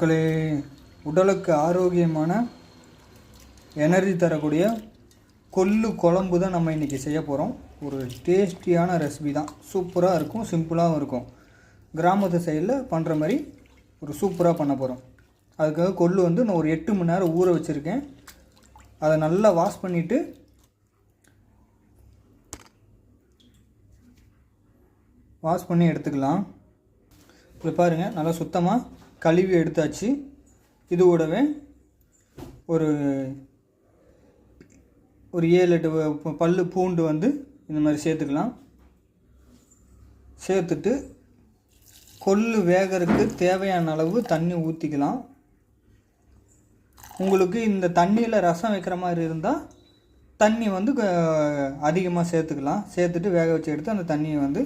மக்களே உடலுக்கு ஆரோக்கியமான எனர்ஜி தரக்கூடிய கொள்ளு குழம்பு தான் நம்ம இன்றைக்கி செய்ய போகிறோம் ஒரு டேஸ்டியான ரெசிபி தான். சூப்பராக இருக்கும் சிம்பிளாகவும் இருக்கும். கிராமத்து சைடில் பண்ணுற மாதிரி ஒரு சூப்பராக பண்ண போகிறோம் அதுக்காக கொள்ளு வந்து நான் ஒரு எட்டு மணி நேரம் ஊற வச்சுருக்கேன். அதை நல்லா வாஷ் பண்ணிவிட்டு வாஷ் பண்ணி எடுத்துக்கலாம். இப்போ பாருங்கள் நல்லா சுத்தமாக கழுவி எடுத்தாச்சு. இது கூடவே ஒரு ஒரு ஏழு எட்டு பல் பல்லு பூண்டு வந்து இந்த மாதிரி சேர்த்துக்கலாம். சேர்த்துட்டு கொள்ளு வேகறதுக்கு தேவையான அளவு தண்ணி ஊற்றிக்கலாம் உங்களுக்கு இந்த தண்ணியில் ரசம் வைக்கிற மாதிரி இருந்தால் தண்ணி வந்து அதிகமாக சேர்த்துக்கலாம். சேர்த்துட்டு வேக வச்சு எடுத்து அந்த தண்ணியை வந்து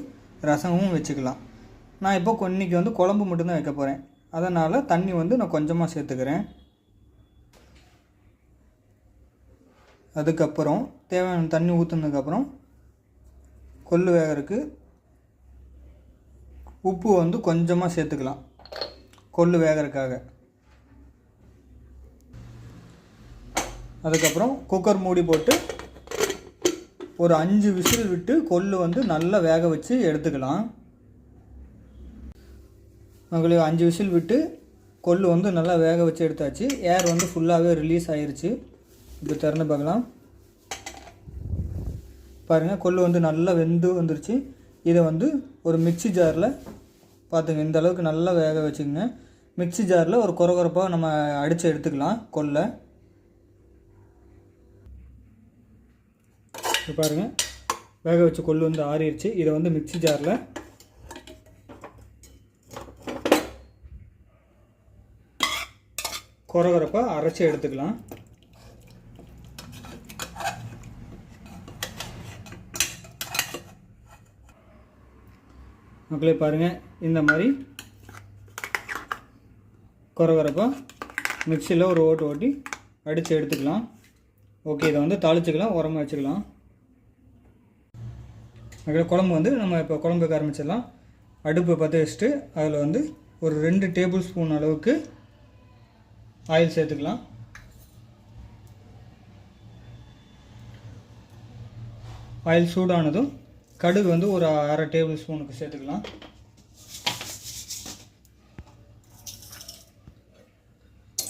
ரசமும் வச்சுக்கலாம். நான் இப்போ இன்றைக்கி வந்து குழம்பு மட்டும்தான் வைக்க போகிறேன் அதனால் தண்ணி வந்து நான் கொஞ்சமாக சேர்த்துக்கிறேன். அதுக்கப்புறம் தேவையான தண்ணி ஊற்றுனதுக்கப்புறம் கொள்ளு வேகிறதுக்கு உப்பு வந்து கொஞ்சமாக சேர்த்துக்கலாம். கொள்ளு வேகறதுக்காக. அதுக்கப்புறம் குக்கர் மூடி போட்டு ஒரு அஞ்சு விசில் விட்டு கொள்ளு வந்து நல்லா வேக வச்சு எடுத்துக்கலாம். உங்களுக்கு அஞ்சு விசில் விட்டு கொள்ளு வந்து நல்லா வேக வச்சு எடுத்தாச்சு. ஏர் வந்து ஃபுல்லாகவே ரிலீஸ் ஆயிடுச்சு இப்போ திறந்து பார்க்கலாம். பாருங்கள் கொள்ளு வந்து நல்லா வெந்து வந்துருச்சு. இதை வந்து ஒரு மிக்ஸி ஜாரில் பார்த்துங்க இந்த அளவுக்கு நல்லா வேக வச்சுக்கோங்க. மிக்ஸி ஜாரில் ஒரு குறகுறப்பாக நம்ம அடித்து எடுத்துக்கலாம் கொல்லை இப்போ பாருங்கள் வேக வச்ச கொள்ளு வந்து ஆறிடுச்சு இதை வந்து மிக்ஸி ஜாரில் குறகுறப்பாக அரைச்சி எடுத்துக்கலாம். மக்களே பாருங்கள் இந்த மாதிரி குறகுறப்பாக மிக்சியில் ஒரு ஓட்டு ஓட்டி அடித்து எடுத்துக்கலாம். ஓகே இதை வந்து தாளிச்சுக்கலாம் உரமாக வச்சுக்கலாம். அதுக்கு குழம்பு வந்து நம்ம இப்போ குழம்புக்கு ஆரம்பிச்சிடலாம். அடுப்பை பற்ற வச்சுட்டு அதில் வந்து ஒரு ரெண்டு டேபிள் ஸ்பூன் அளவுக்கு ஆயில் சேர்த்துக்கலாம். ஆயில் சூடானதும் கடுகு வந்து ஒரு அரை டேபிள் ஸ்பூனுக்கு சேர்த்துக்கலாம்.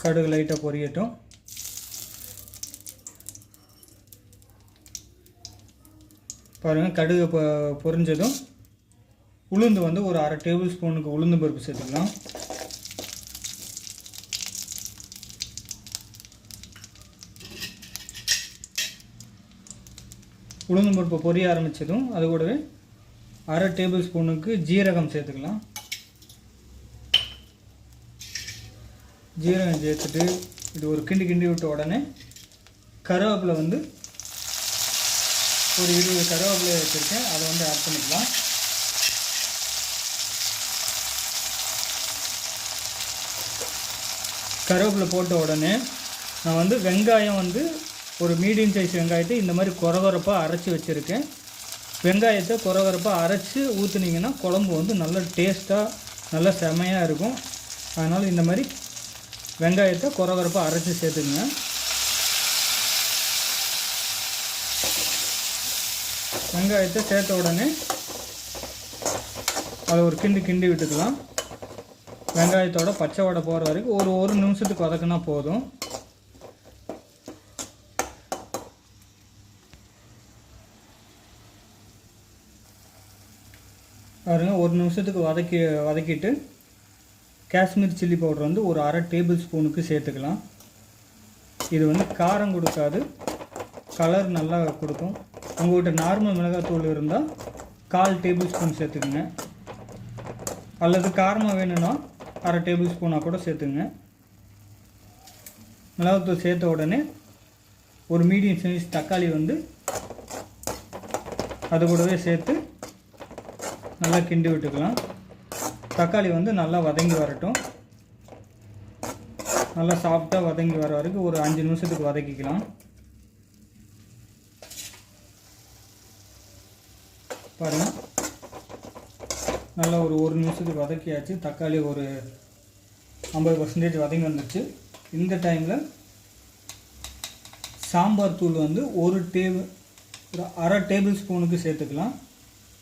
கடுகு லைட்டாக பொரியட்டும். பாருங்கள் கடுகு பொ பொரிஞ்சதும் உளுந்து வந்து ஒரு அரை டேபிள் ஸ்பூனுக்கு உளுந்து பருப்பு சேர்த்துக்கலாம். உளுந்து பருப்பு பொரிய ஆரம்பித்ததும் அது கூடவே அரை டேபிள் ஸ்பூனுக்கு ஜீரகம் சேர்த்துக்கலாம். ஜீரகம் சேர்த்துட்டு இது ஒரு கிண்டி கிண்டி விட்ட உடனே கருவேப்பிலை வந்து ஒரு இருபது கருவேப்பிலை வச்சுருக்கேன். அதை வந்து ஆட் பண்ணிக்கலாம். கருவேப்பிலை போட்ட உடனே நான் வந்து வெங்காயம் வந்து ஒரு மீடியம் சைஸ் வெங்காயத்தை இந்த மாதிரி குறகுறப்பாக அரைச்சி வச்சுருக்கேன். வெங்காயத்தை குறகுறப்பாக அரைச்சி ஊற்றுனீங்கன்னா குழம்பு வந்து நல்ல டேஸ்ட்டாக நல்ல செமையாக இருக்கும். அதனால் இந்த மாதிரி வெங்காயத்தை குறகுறப்பாக அரைச்சி சேர்த்துக்குங்க. வெங்காயத்தை சேர்த்த உடனே அதை ஒரு கிண்டு கிண்டி விட்டுக்கலாம். வெங்காயத்தோட பச்சை வடை போகிற வரைக்கும் ஒரு ஒரு நிமிஷத்துக்கு வதக்குனா போதும். பாருங்க ஒரு நிமிஷத்துக்கு வதக்கி வதக்கிட்டு காஷ்மீர் சில்லி பவுடர் வந்து ஒரு அரை டேபிள் ஸ்பூனுக்கு சேர்த்துக்கலாம். இது வந்து காரம் கொடுக்காது கலர் நல்லா கொடுக்கும். உங்கள்கிட்ட நார்மல் மிளகாத்தூள் இருந்தால் கால் டேபிள் ஸ்பூன் சேர்த்துக்குங்க. அல்லது காரமாக வேணும்னா அரை டேபிள் ஸ்பூனாக கூட சேர்த்துங்க மிளகாத்தூள் சேர்த்த உடனே ஒரு மீடியம் சைஸ் தக்காளி வந்து அது கூடவே சேர்த்து நல்லா கிண்டி விட்டுக்கலாம். தக்காளி வந்து நல்லா வதங்கி வரட்டும். நல்லா சாஃப்டாக வதங்கி வர வரைக்கும் ஒரு அஞ்சு நிமிஷத்துக்கு வதக்கிக்கலாம். பாருங்கள் நல்லா ஒரு ஒரு நிமிஷத்துக்கு வதக்கியாச்சு. தக்காளி ஒரு ஐம்பது பர்சன்டேஜ் வதங்கி வந்துச்சு இந்த டைமில் சாம்பார் தூள் வந்து ஒரு டேபிள் ஒரு அரை டேபிள் ஸ்பூனுக்கு சேர்த்துக்கலாம்.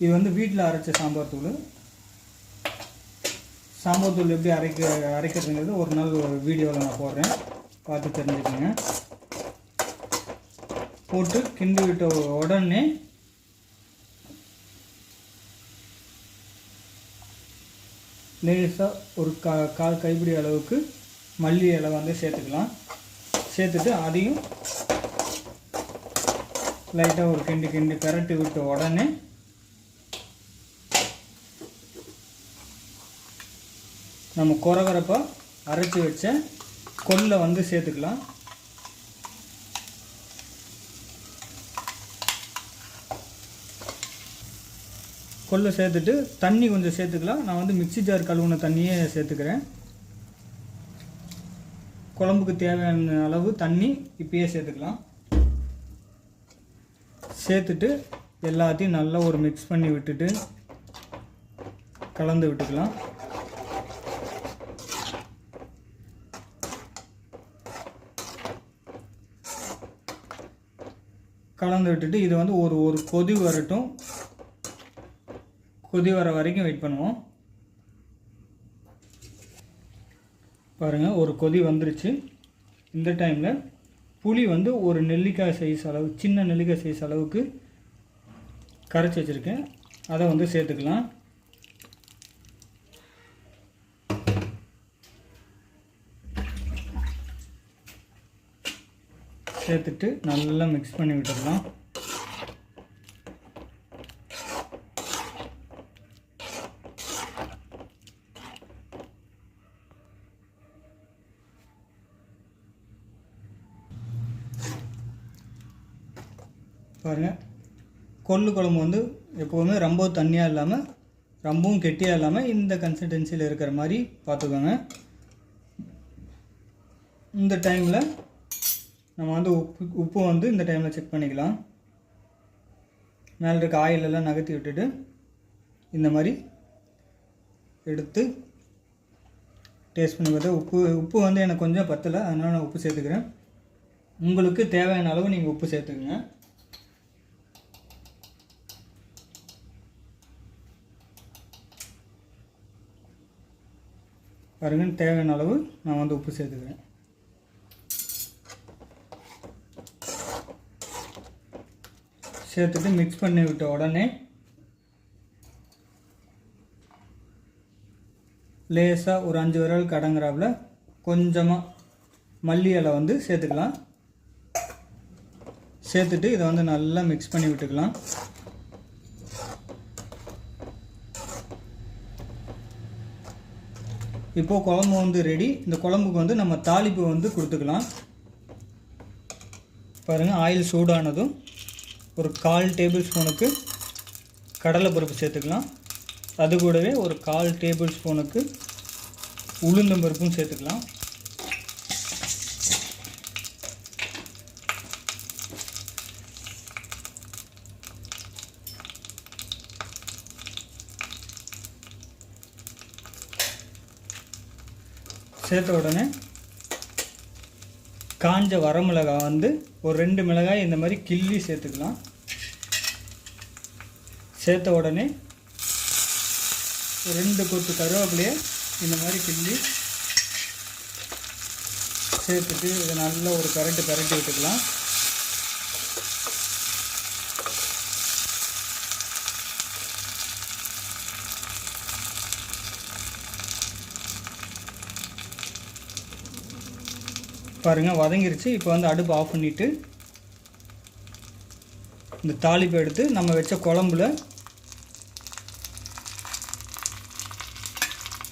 இது வந்து வீட்டில் அரைச்ச சாம்பார் தூள். சாம்பார் தூள் எப்படி அரைக்க அரைக்கிறதுங்கிறது ஒரு நாள் ஒரு வீடியோவில் நான் போடுறேன். பார்த்து தெரிஞ்சுக்கோங்க. போட்டு கிண்டி விட்ட உடனே லேசாக ஒரு கா கால் கைப்பிடி அளவுக்கு மல்லி இலை வந்து சேர்த்துக்கலாம். சேர்த்துட்டு அதையும் லைட்டாக ஒரு கிண்டி கிண்டி பெரட்டி விட்ட உடனே நம்ம குறகுறப்பாக அரைச்சி வச்ச கொல்லை வந்து சேர்த்துக்கலாம். கொல்லை சேர்த்துட்டு தண்ணி கொஞ்சம் சேர்த்துக்கலாம். நான் வந்து மிக்ஸி ஜார் கழுவுன தண்ணியே சேர்த்துக்கிறேன். குழம்புக்கு தேவையான அளவு தண்ணி இப்பயே சேர்த்துக்கலாம். சேர்த்துட்டு எல்லாத்தையும் நல்லா ஒரு மிக்ஸ் பண்ணி விட்டுட்டு கலந்து விட்டுக்கலாம். கலந்து விட்டுட்டு இது வந்து ஒரு ஒரு கொதி வரட்டும். கொதி வர வரைக்கும் வெயிட் பண்ணுவோம். பாருங்கள் ஒரு கொதி வந்துருச்சு. இந்த டைமில் புளி வந்து ஒரு நெல்லிக்காய் சைஸ் அளவு சின்ன நெல்லிக்காய் சைஸ் அளவுக்கு கரைச்சி வச்சுருக்கேன். அதை வந்து சேர்த்துக்கலாம். சேர்த்துட்டு நல்லா மிக்ஸ் பண்ணி விட்டுடலாம். பாருங்கள் கொள்ளு குழம்பு வந்து எப்போவுமே ரொம்ப தண்ணியாக இல்லாமல் ரொம்பவும் கெட்டியாக இல்லாமல் இந்த கன்சிஸ்டன்சியில் இருக்கிற மாதிரி பார்த்துக்கோங்க. இந்த டைமில் நம்ம வந்து உப்பு உப்பு வந்து இந்த டைமில் செக் பண்ணிக்கலாம். மேலே இருக்க ஆயிலெல்லாம் நகர்த்தி விட்டுட்டு இந்த மாதிரி எடுத்து டேஸ்ட் பண்ணி பார்த்தா உப்பு உப்பு வந்து எனக்கு கொஞ்சம் பத்தலை அதனால் நான் உப்பு சேர்த்துக்கிறேன். உங்களுக்கு தேவையான அளவு நீங்கள் உப்பு சேர்த்துக்குங்க. பாருங்க தேவையான அளவு நான் வந்து உப்பு சேர்த்துக்கிறேன். சேர்த்துட்டு மிக்ஸ் பண்ணி விட்ட உடனே லேசாக ஒரு அஞ்சு விரல் கடங்குறாப்புல கொஞ்சமாக மல்லி இலை வந்து சேர்த்துக்கலாம். சேர்த்துட்டு இதை வந்து நல்லா மிக்ஸ் பண்ணி விட்டுக்கலாம். இப்போது குழம்பு வந்து ரெடி இந்த குழம்புக்கு வந்து நம்ம தாளிப்பு வந்து கொடுத்துக்கலாம். பாருங்கள் ஆயில் சூடானதும் ஒரு கால் டேபிள் ஸ்பூனுக்கு கடலைப்பருப்பு சேர்த்துக்கலாம். அது கூடவே ஒரு கால் டேபிள் ஸ்பூனுக்கு உளுந்தம் பருப்பும் சேர்த்துக்கலாம். சேர்த்த உடனே காஞ்ச வரமிளகாய் வந்து ஒரு ரெண்டு மிளகாய் இந்த மாதிரி கிள்ளி சேர்த்துக்கலாம். சேர்த்த உடனே ரெண்டு கொத்து கருவேப்பிலையை இந்த மாதிரி கிள்ளி சேர்த்துட்டு இதை நல்லா ஒரு கரண்ட்டு கரண்டி விட்டுக்கலாம். பாருங்கள் வதங்கிருச்சு. இப்போ வந்து அடுப்பு ஆஃப் பண்ணிவிட்டு இந்த தாளிப்பை எடுத்து நம்ம வச்ச குழம்புல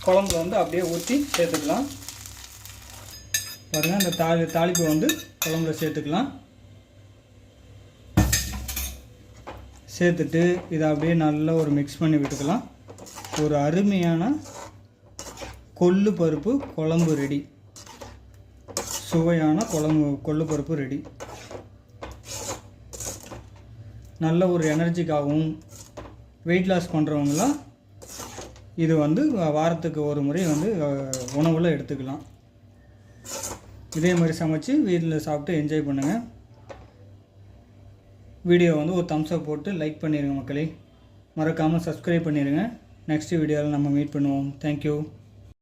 குழம்புல வந்து அப்படியே ஊற்றி சேர்த்துக்கலாம். பாருங்கள் அந்த தாளி தாளிப்பை வந்து குழம்புல சேர்த்துக்கலாம். சேர்த்துட்டு இதை அப்படியே நல்லா ஒரு மிக்ஸ் பண்ணி விட்டுக்கலாம். ஒரு அருமையான கொள்ளு பருப்பு குழம்பு ரெடி சுவையான குழம்பு கொள்ளு பருப்பு ரெடி நல்ல ஒரு எனர்ஜிக்காகவும் வெயிட் லாஸ் பண்ணுறவங்களாம் இது வந்து வாரத்துக்கு ஒரு முறை வந்து உணவில் எடுத்துக்கலாம். இதே மாதிரி சமைச்சு வீட்டில் சாப்பிட்டு என்ஜாய் பண்ணுங்கள் வீடியோ வந்து ஒரு தம்ஸ்அப் போட்டு லைக் பண்ணிடுங்க மக்களே. மறக்காமல் சப்ஸ்கிரைப் பண்ணிடுங்க நெக்ஸ்ட் வீடியோவில் நம்ம மீட் பண்ணுவோம். தேங்க்யூ